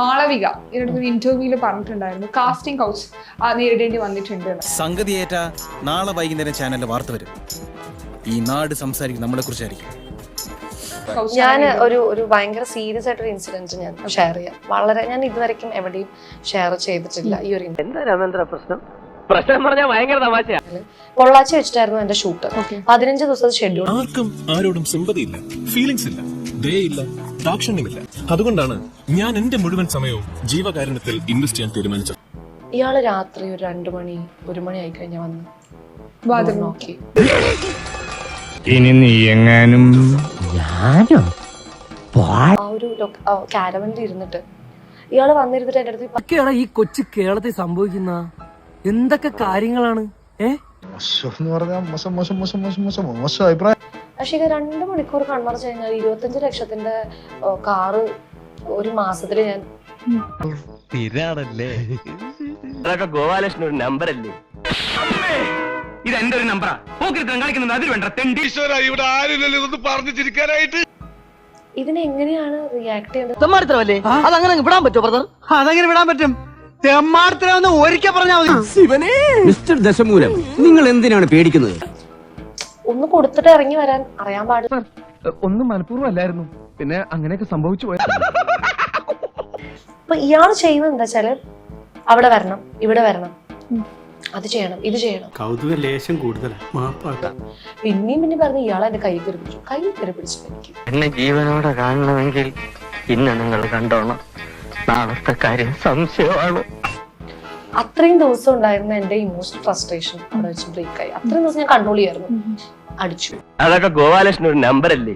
മാളവിക ഒരു ഇന്റർവ്യൂവിൽ പറഞ്ഞിട്ടുണ്ടായിരുന്നു. കാസ്റ്റിംഗ് കൗച്ച് നേരിടേണ്ടി വന്നിട്ടുണ്ട്. സംഗതിയേറ്റ നാളെ വൈകുന്നേരം ചാനലിൽ വാർത്ത വരും. ഈ നാട് സംസാരിക്കും നമ്മളെ കുറിച്ചായിരിക്കും. ഞാൻ ഒരു ഒരു ഭയങ്കര സീരിയസ് ആയിട്ടൊരു ഇൻസിഡന്റ് ഞാൻ ഷെയർ ചെയ്യാം. വളരെ ഞാൻ ഇതുവരെയും എവിടെയും ഷെയർ ചെയ്തിട്ടില്ല. ഈ ഒരു എന്താ രാമേന്ദ്ര പ്രശ്നം? പ്രശ്നം പറഞ്ഞാൽ ഭയങ്കര തമാശയാ പൊള്ളാച്ചി വെച്ചിട്ടായിരുന്നു എന്റെ ഷൂട്ട്. പതിനഞ്ച് ദിവസത്തെ ഷെഡ്യൂൾ ആർക്കും ആരോടും സിമ്പതിയില്ല ഫീലിംഗ്സ് ഇല്ല. ദാക്ഷിണ്യമില്ല അതുകൊണ്ടാണ് ഞാൻ എന്റെ മുഴുവൻ സമയവും ജീവകാരുണ്യത്തിൽ ഇൻവെസ്റ്റ് ചെയ്യാൻ തീരുമാനിച്ചത്. ഇയാൾ രാത്രി ഒരു രണ്ടു മണി ഒരു മണി ആയി കഴിഞ്ഞാൽ വന്ന്. വാതിൽ നോക്കി. ഇനി നീ എങ്ങാനും ആ ഒരു കാരവനിൽ ഇരുന്നിട്ട്. ഇയാൾ വന്നിരുന്നിട്ട് എന്റെ അടുത്ത് ഒക്കെയാണ് ഈ കൊച്ചു കേരളത്തിൽ സംഭവിക്കുന്ന എന്തൊക്കെ കാര്യങ്ങളാണ്? ഏ? മോശം എന്ന് പറഞ്ഞാൽ മോശം മോശം മോശം മോശം മോശം മോശം അഭിപ്രായം. പക്ഷേ ഇത് രണ്ട് മണിക്കൂർ കൺമറച്ച് കഴിഞ്ഞാൽ ഇരുപത്തഞ്ച് ലക്ഷത്തിന്റെ കാറ് ഒരു മാസത്തിൽ ഞാൻ അതൊക്കെ ഗോപാലകൃഷ്ണൻ ഒരു നമ്പർ അല്ലേ ഇത് എന്റെ ഒരു നമ്പറാ? പോക്കിരുത്തം കളിക്കുന്നത് അതിൽ വേണ്ട തെണ്ടി. എങ്ങനെയാണ് റിയാക്ട് ചെയ്യേണ്ടത്? തെമ്മാടിത്തരമല്ലേ? അതങ്ങനെ വിടാൻ പറ്റുമോ ബ്രദർ അതങ്ങനെ വിടാൻ പറ്റും. തെമ്മാടിത്തരം ഒരിക്കൽ പറഞ്ഞാൽ മിസ്റ്റർ ദശമൂലം നിങ്ങൾ എന്തിനാണ് പേടിക്കുന്നത്? ഒന്ന് കൊടുത്തിട്ട് ഇറങ്ങി വരാൻ അറിയാൻ പാടില്ല. ഒന്നും മനഃപൂർവം അല്ലായിരുന്നു. പിന്നെ അങ്ങനെയൊക്കെ സംഭവിച്ചു പോയി അപ്പൊ ഇയാൾ ചെയ്യുന്നത് എന്താ വെച്ചാൽ അവിടെ വരണം ഇവിടെ വരണം. അത് ചെയ്യണം ഇത് ചെയ്യണം. കൗതുക ലേശം കൂടുതലാണ് മാപ്പാട്ട. പിന്നെയും പിന്നെ പറഞ്ഞു ഇയാളെ എന്റെ കൈ കയറി പിടിച്ചു. കൈ കയറി പിടിച്ചു എനിക്ക്. എന്നെ ജീവനോടെ കാണണമെങ്കിൽ ഇന്ന് നിങ്ങൾ കണ്ടോണം. നാളത്തെ കാര്യം സംശയമാണ്. അത്രയും ദിവസം ഉണ്ടായിരുന്ന എന്റെ ഇമോഷണൽ ഫ്രസ്ട്രേഷൻ അവിടെ വെച്ച് ബ്രേക്ക് ആയി. അത്രയും ദിവസം ഞാൻ കൺട്രോൾ ചെയ്യായിരുന്നു. അടിച്ചു. അതൊക്കെ ഗോപാലകൃഷ്ണൻ ഒരു നമ്പർ അല്ലേ?